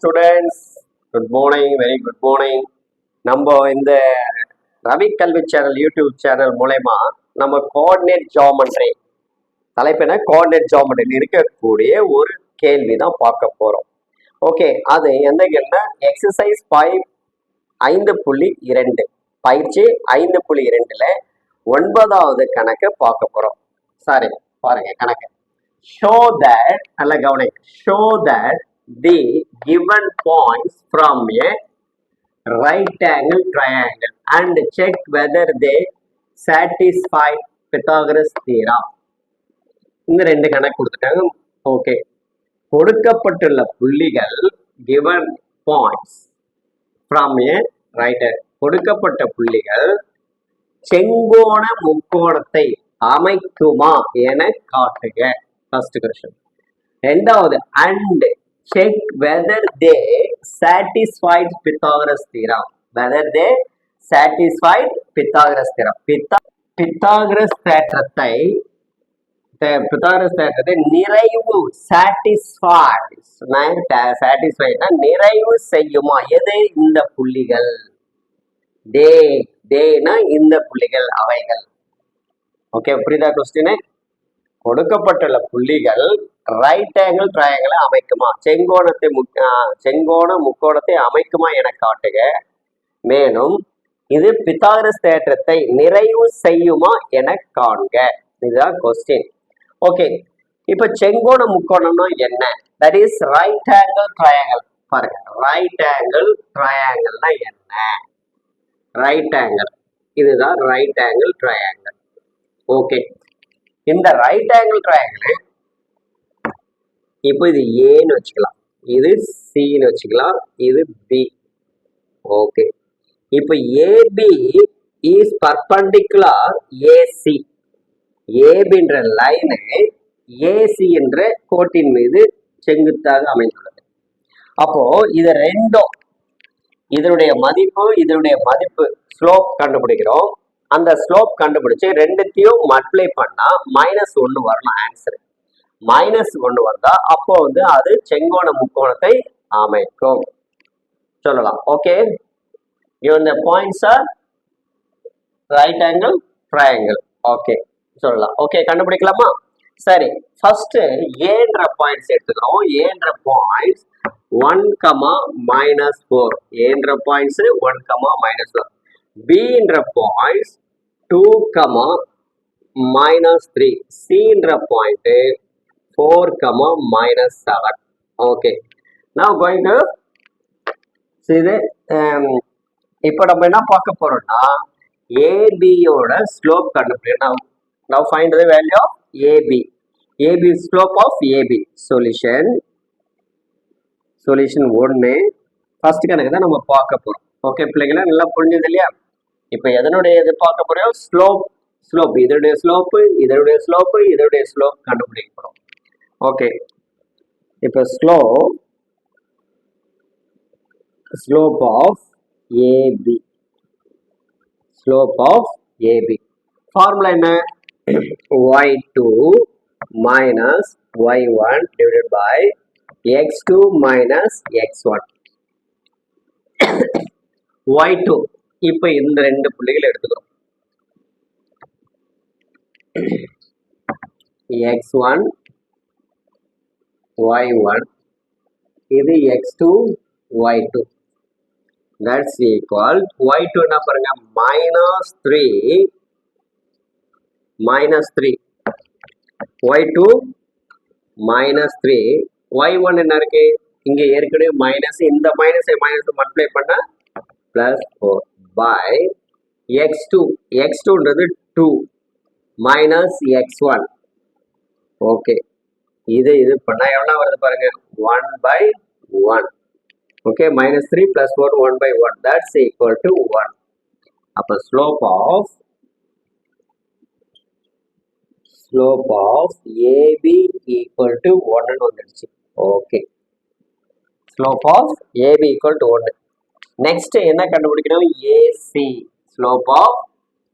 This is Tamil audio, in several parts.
Students good morning very good morning நம்ம இந்த Ravi Kalvi channel YouTube channel மூலயமா நம்ம கோஆர்டினேட் ஜாமெண்ட்ரி தலைப்பின கோஆர்டினேட் ஜாமெண்ட்ரி இருக்கக்கூடிய ஒரு கேள்வி தான் பார்க்க போறோம். ஓகே அது எந்த கேள்வினா எக்ஸசைஸ் ஃபைவ் ஐந்து புள்ளி இரண்டு. பயிற்சி ஐந்து புள்ளி இரண்டுல ஒன்பதாவது கணக்கு பார்க்க போறோம். சாரி பாருங்க கணக்கு. ஷோ தட் நல்ல கவனிங்க. Show that the given points from a right angle triangle and check whether they satisfy Pythagoras theorem. இந்த ரெண்டு கணக்கு கொடுத்துட்டாங்க ஓகே கொடுக்கப்பட்டுள்ள புள்ளிகள் given points from a right கொடுக்கப்பட்ட புள்ளிகள் செங்கோண முக்கோணத்தை அமைக்குமா என காட்டுக ஃபர்ஸ்ட் கொஸ்டின் ரெண்டாவது and check whether they satisfied Pythagoras theorem whether they satisfied Pythagoras theorem பித்தா பித்தாகரஸ் தேற்றத்தை பித்தாகரஸ் தேற்றத்தை நிறைவு சாட்டிஸ்ஃபைட் சாட்டிஸ்ஃபைட்னா நிறைவு செய்யுமா? எது? இந்த புள்ளிகள். டே டேனா இந்த புள்ளிகள் அவைகள். ஓகே புரியுதா கொஸ்டின் கொடுக்கப்பட்டுள்ள புள்ளிகள் ரைட் ஆங்கிள் ட்ரையாங்கிளை அமைக்குமா? செங்கோணத்தை முக் செங்கோண முக்கோணத்தை அமைக்குமா என காட்டுக. மேலும் இது பித்தாகரஸ் தேற்றத்தை நிறைவு செய்யுமா என காண்க. இதுதான் கொஸ்டின் ஓகே இப்போ செங்கோண முக்கோணம்னா என்ன? That is right angle triangle பாருங்க. ரைட் ஆங்கிள் ட்ரையாங்கிள்னா என்ன? ரைட் ஆங்கிள் இதுதான் ரைட் ஆங்கிள் ட்ரையாங்கிள் ஓகே இந்த ரைட் ஆங்கிள் ட்ரையாங்கிள் இப்போ இது ஏன்னு வச்சுக்கலாம். இது சின்னு வச்சுக்கலாம். இது பி ஓகே இப்போ ஏபி இஸ் பர்பண்டிகுலர் ஏசி ஏபின்ற லைனு ஏசி என்ற கோட்டின் மீது செங்குத்தாக அமைந்துள்ளது. அப்போ இது ரெண்டும் இதனுடைய மதிப்பு இதனுடைய மதிப்பு ஸ்லோப் கண்டுபிடிக்கிறோம். அந்த ஸ்லோப் கண்டுபிடிச்சு ரெண்டுத்தையும் மல்டிப்ளை பண்ணா மைனஸ் ஒன்று வரணும் ஆன்சர் மைனஸ் ஒன்று வந்தா அப்போ வந்து அது செங்கோண முக்கோணத்தை அமைக்கும். சொல்லலாம். Okay given the points right right angle triangle. Okay சொல்லலாம். ஓகே கண்டுபிடிக்கலாமா? சரி. ஃபர்ஸ்ட் ஏன்ற பாயிண்ட்ஸ் எடுத்துக்கிறோம். ஏன்ற points one comma minus four ஏன்ற points one comma minus four பின்ற points two comma minus three சின்ற point four comma minus seven okay நான் கோயிங் இது இப்போ நம்ம என்ன பார்க்க போறோம்னா ஏபியோட ஸ்லோப் கண்டுபிடிக்கணும் நான் find the value AB AB slope of AB solution solution solution ஒன்று ஃபர்ஸ்ட் கணக்கு தான் நம்ம பார்க்க போகிறோம் ஓகே பிள்ளைங்களா நல்லா புரிஞ்சது இல்லையா? இப்போ எதனுடைய இது பார்க்க போறோம்? ஸ்லோப் ஸ்லோப் இதனுடைய ஸ்லோப்பு இதனுடைய ஸ்லோப்பு இதனுடைய ஸ்லோப் கண்டுபிடிக்க போறோம் ஓகே இப்போ slope of AB slope of AB formula என்ன ஒய் டூ மைனஸ் ஒய் என்ன y2 minus y1 divided by x2 minus y two இப்போ இந்த ரெண்டு புள்ளிகள் எடுத்துக்கிறோம். எக்ஸ் ஒன் ஒய் ஒன் இது x two y two that's equal y two என்ன பாருங்க? Minus three minus three y two minus three y one என்ன இருக்கு? இங்கே ஏற்கனவே மைனஸ் இந்த மைனஸை மைனஸ் மல்டிப்ளை பண்ணால் plus four by x two x டூன்றது two minus x one okay இது இது பண்ணா எவ்வளோ வருது பாருங்க one by one okay minus 3 plus 4 1 by 1 that's equal to 1 அப்ப slope of slope of AB equal to 1 ன்னு வந்துடுச்சு okay slope of AB equal to 1 next என்ன கண்டுபிடிக்கணும்? AC slope of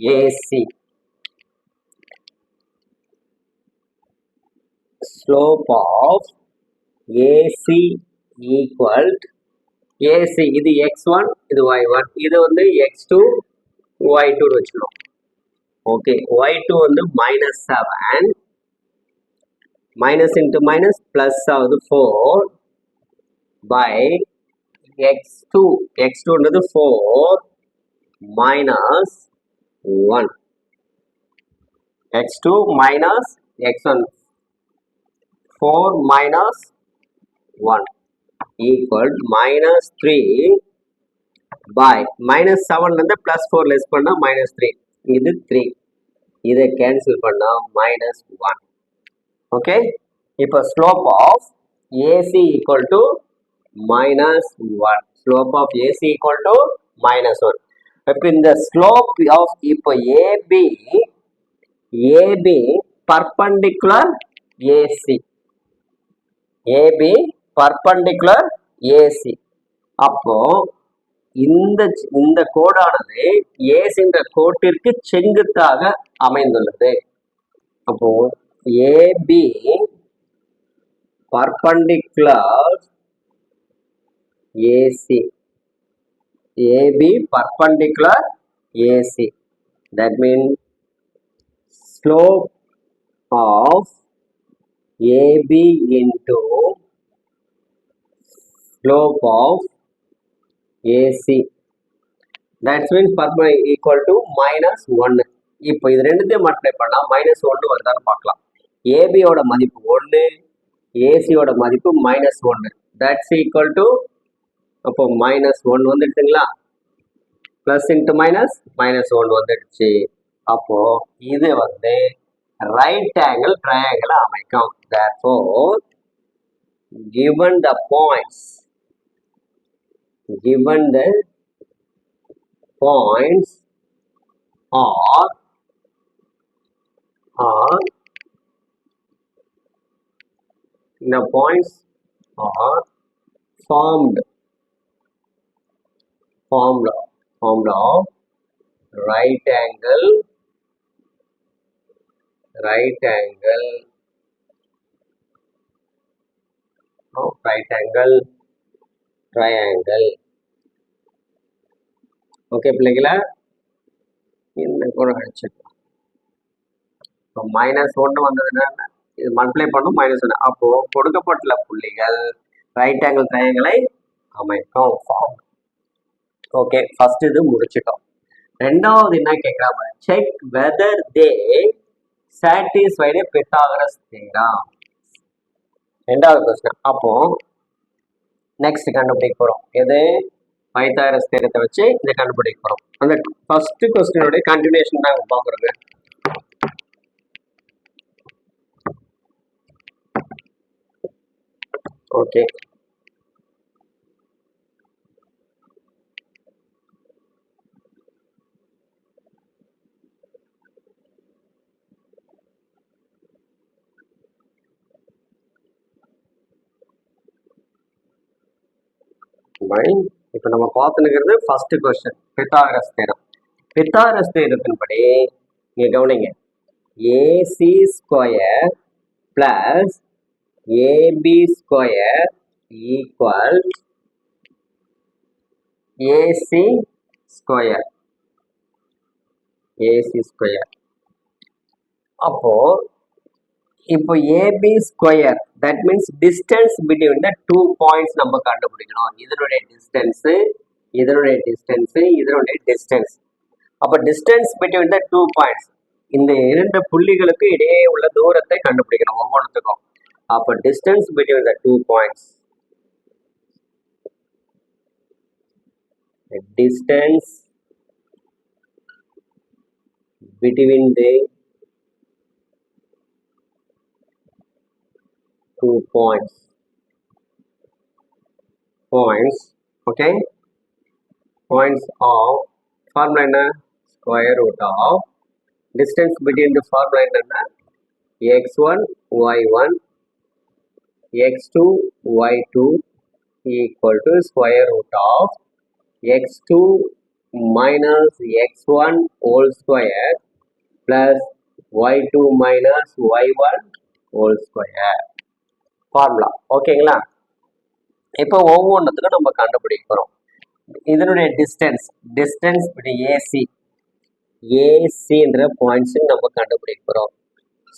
AC slope of AC equal AC இது எக்ஸ் ஒன் இது ஒய் ஒன் இது வந்து எக்ஸ் டூ ஒய் டூன்னு வச்சுக்கணும். ஓகே ஒய் டூ வந்து minus seven minus into minus plus ஆகுது four by x two x டூன்றது four minus one x two minus x one four minus one equal minus three by minus செவன்லேருந்து plus four less பண்ணால் மைனஸ் த்ரீ இது த்ரீ இதை கேன்சல் பண்ணால் மைனஸ் ஒன் ஓகே இப்போ slope of AC equal to minus one slope of AC equal to minus one இப்போ இந்த ஸ்லோப் ஆஃப் இப்போ AB AB perpendicular AC AB perpendicular AC அப்போ இந்த இந்த கோடானது ஏசின்ற கோட்டிற்கு செங்குத்தாக அமைந்துள்ளது. அப்போ AB perpendicular AC AB perpendicular AC that means slope of AB into slope of AC that means perpendicular equal to minus 1 இப்போ இது ரெண்டுத்தையும் மல்டிப்ளை பண்ணா மைனஸ் ஒன்று வருதான்னு பார்க்கலாம். ஏபியோட மதிப்பு ஒன்று ஏசியோட மதிப்பு மைனஸ் ஒன்று தட்ஸ் ஈக்குவல் டு அப்போ minus one வந்துடுச்சுங்களா plus into minus minus one வந்துடுச்சு. அப்போ இது வந்து ரைட் ஆங்கிள் ட்ரையாங்கிள் அமைக்கும். Therefore given the points given the points are are the points are formed. Formula formula of right angle. Right angle. Of right angle. Triangle. Okay பிள்ளைங்களா இந்த கூட அடிச்சுக்கலாம் இப்போ மைனஸ் ஒன்று வந்ததுன்னா இது மல்டிப்ளை பண்ணும் மைனஸ் ஒன்று அப்போது கொடுக்கப்பட்டுள்ள புள்ளிகள் ரைட் ஆங்கிள் ட்ரையாங்கிளை அமைக்கும். ஃபார்ம் ஓகே ஃபர்ஸ்ட் இது முடிச்சிட்டோம். ரெண்டாவது என்ன கேட்குறாங்க check whether they satisfied Pythagoras theorem ரெண்டாவது கொஸ்டின் அப்போ நெக்ஸ்ட் கண்டுபிடிக்க போறோம் எது பைத்தாகரஸ் தேரத்தை வச்சு இதை கண்டுபிடிக்க போறோம் அந்த ஃபர்ஸ்ட் கொஸ்டினுடைய கண்டினியூஷன் தான் பார்க்குறோங்க ஓகே மைன் இப்போ நம்ம பார்த்துனுக்கிறது first question Pythagoras theorem. Pythagoras தேரத்தின்படி நீங்க கவனிங்க. AC square plus AB square equal AC square AC square அப்போ இப்போ AB square that means distance between the two points நம்ம கண்டுபிடிக்கணும். இதனுடைய டிஸ்டன்ஸ் இதனுடைய டிஸ்டன்ஸ் இதனுடைய டிஸ்டன்ஸ் அப்போ distance between the two points இந்த இரண்டு புள்ளிகளுக்கு இடையே உள்ள தூரத்தை கண்டுபிடிக்கணும் ஒவ்வொன்றுத்துக்கும். அப்போ distance between the two points distance between the two points points okay points of formula என்ன square root of distance between the formula என்னன்னா x1 y1 x2 y2 equal to square root of x2 minus x1 whole square plus y2 minus y1 whole square Formula ஓகேங்களா? இப்போ ஒவ்வொன்றுத்துக்கும் நம்ம கண்டுபிடிக்கிறோம் இதனுடைய டிஸ்டன்ஸ் டிஸ்டன்ஸ் ஏசி ஏசின்ற பாயிண்ட்ஸும் நம்ம கண்டுபிடிக்கிறோம்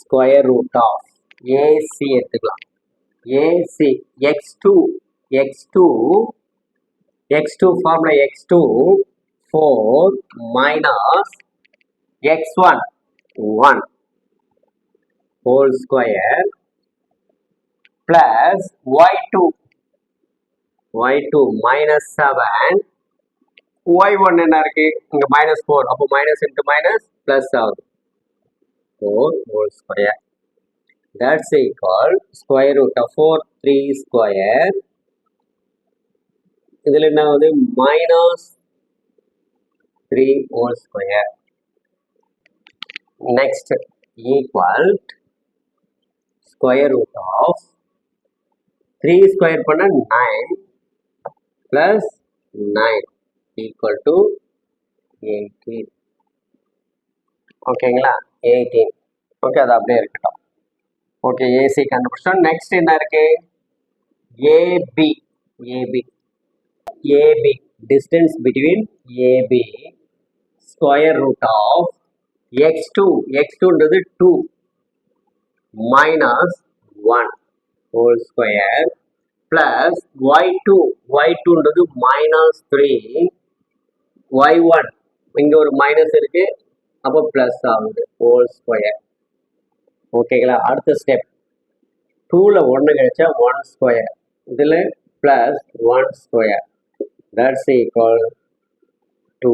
ஸ்கொயர் ரூட் ஆஃப் ஏசி எடுத்துக்கலாம். AC x two x two x two formula x two four minus x one one whole square plus Y two Y two minus seven Y one என்ன இருக்கு இங்க மைனஸ் ஃபோர் அப்போ மைனஸ் இன்ட்டு மைனஸ் பிளஸ் ஆகுது four whole square that's equal square root of four three square இதில் என்ன ஆகுது minus three whole square next equal square root of three square பண்ண nine plus nine equal to eighteen ஓகேங்களா எயிட்டீன் ஓகே அது அப்படியே இருக்கட்டும். ஓகே ஏசி கண்டுபிடிச்சோம் நெக்ஸ்ட் என்ன இருக்கு? AB AB AB distance between AB square root of x two x டூன்றது two minus one whole square plus y two y டூன்றது minus three Y one இங்கே ஒரு மைனஸ் இருக்கு. அப்போ ப்ளஸ் ஆகுது. ஹோல் ஸ்கொயர் ஓகேங்களா அடுத்த ஸ்டெப் டூவில் ஒன்று கிடைச்சா ஒன் ஸ்கொயர் இதில் plus one square that's equal two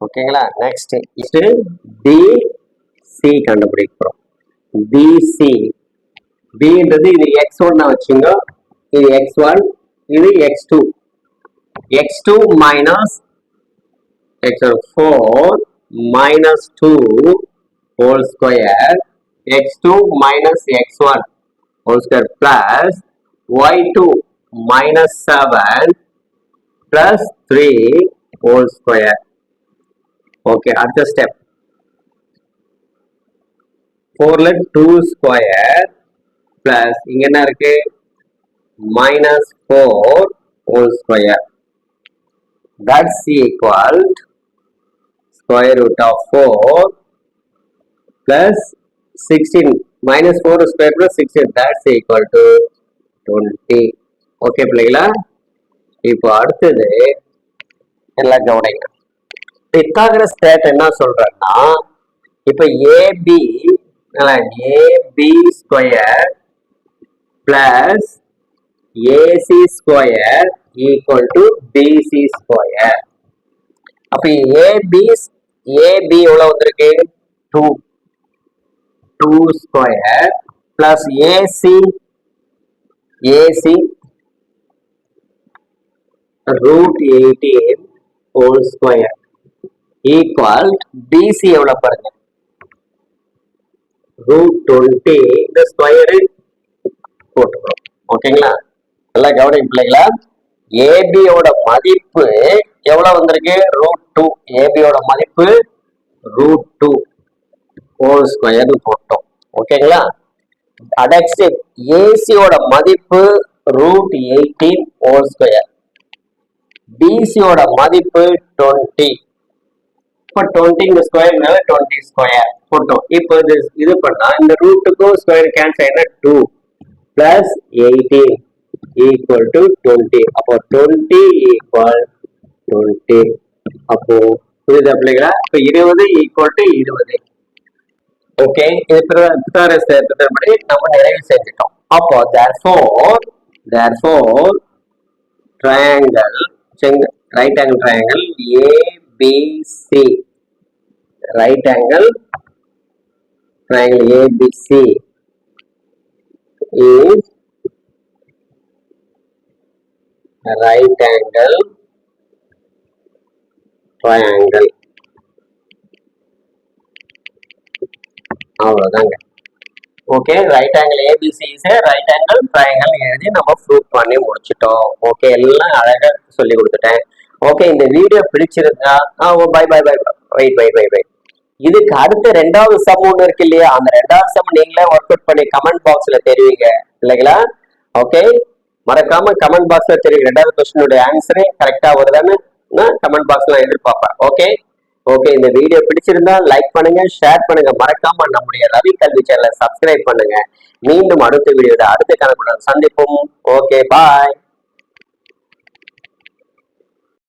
ஓகேங்களா நெக்ஸ்ட் இது பிசி கண்டுபிடிக்கிறோம். பிசி பின்றது இது எக்ஸ் ஒன்னு வச்சுங்க. இது எக்ஸ் ஒன் இது x two x two minus x four minus two whole square x two minus x one whole square plus y two minus seven plus three whole square okay அடுத்த ஸ்டெப் ஃபோர்ல டூ ஸ்கொயர் பிளஸ் இங்க என்ன இருக்கு? Minus four whole square that's equal square root of four plus sixteen minus four square plus sixteen that's equal to twenty okay பிள்ளைங்களா இப்போ அடுத்தது எல்லாம் கவனிங்க. பித்தாகரஸ் ஸ்டேட் என்ன சொல்றேன்னா இப்போ AB AB square plus AC square equal to BC square அப்ப ஏபி ஏபி எவ்வளவு வந்திருக்கு two two square plus AC AC root eighteen whole square equal BC எவ்வளவு பாருங்க ரூட் டுவெண்ட்டி இந்த ஸ்கொயரு போட்டுக்கிறோம் ஓகேங்களா? நல்லா கவனிங்க பிள்ளைங்களா ஏபியோட மதிப்பு எவ்வளவு வந்திருக்கு? ரூட் டூ ஏபியோட மதிப்பு ரூட் டூ ஹோல் ஸ்கொயர்னு போட்டோம். ஓகேங்களா? நெக்ஸ்ட் ஏசியோட மதிப்பு ரூட் எயிட்டீன் ஹோல் ஸ்கொயர் பிசியோட மதிப்பு டுவெண்ட்டி இப்போ டுவெண்ட்டி இந்த ஸ்கொயர்னால டுவெண்ட்டி ஸ்கொயர் போட்டோம். இப்போ இது இது பண்ணா இந்த ரூட்டுக்கும் square cancel ஆயிடுனா two plus eighteen equal to twenty அப்போ டுவெண்ட்டி ஈக்குவல் டுவெண்ட்டி அப்போ புரியுதா பிள்ளைங்களா இப்போ இருபது ஈக்குவல் டு இருபது ஓகே இது பித்தரபடி நம்ம நிறைவு செஞ்சுட்டோம் அப்போ therefore therefore triangle right angle triangle ABC right angle triangle ABC is right angle. Triangle. அவ்வளோதாங்க ஓகே ரைட் ஆங்கிள் ஏபிசிஸே ரைட் ஆங்கிள் ட்ரையாங்கிள் எழுதி நம்ம ப்ரூவ் பண்ணி முடிச்சிட்டோம். ஓகே எல்லாம் அழகாக சொல்லி கொடுத்துட்டேன். ஓகே இந்த வீடியோ பிடிச்சிருந்தா bye bye bye wait bye bye bye இதுக்கு அடுத்த ரெண்டாவது சம் ஒன்று இருக்கு இல்லையா? அந்த ரெண்டாவது சம் நீங்களே ஒர்க் அவுட் பண்ணி கமெண்ட் பாக்ஸ்ல தெரிவிங்க. இல்லைங்களா? ஓகே மறக்காம கமெண்ட் பாக்ஸ்ல தெரியும் ரெண்டாவது கொஸ்டினுடைய ஆன்சரே கரெக்டா வருதான்னு நான் கமெண்ட் பாக்ஸ்ல எதிர்பார்ப்பேன். ஓகே ஓகே இந்த வீடியோ பிடிச்சிருந்தா லைக் பண்ணுங்க ஷேர் பண்ணுங்க. மறக்காம நம்முடைய ரவி கல்வி சேனலை சப்ஸ்கிரைப் பண்ணுங்க. மீண்டும் அடுத்த வீடியோட அடுத்த கணக்குடன் சந்திப்போம். Okay bye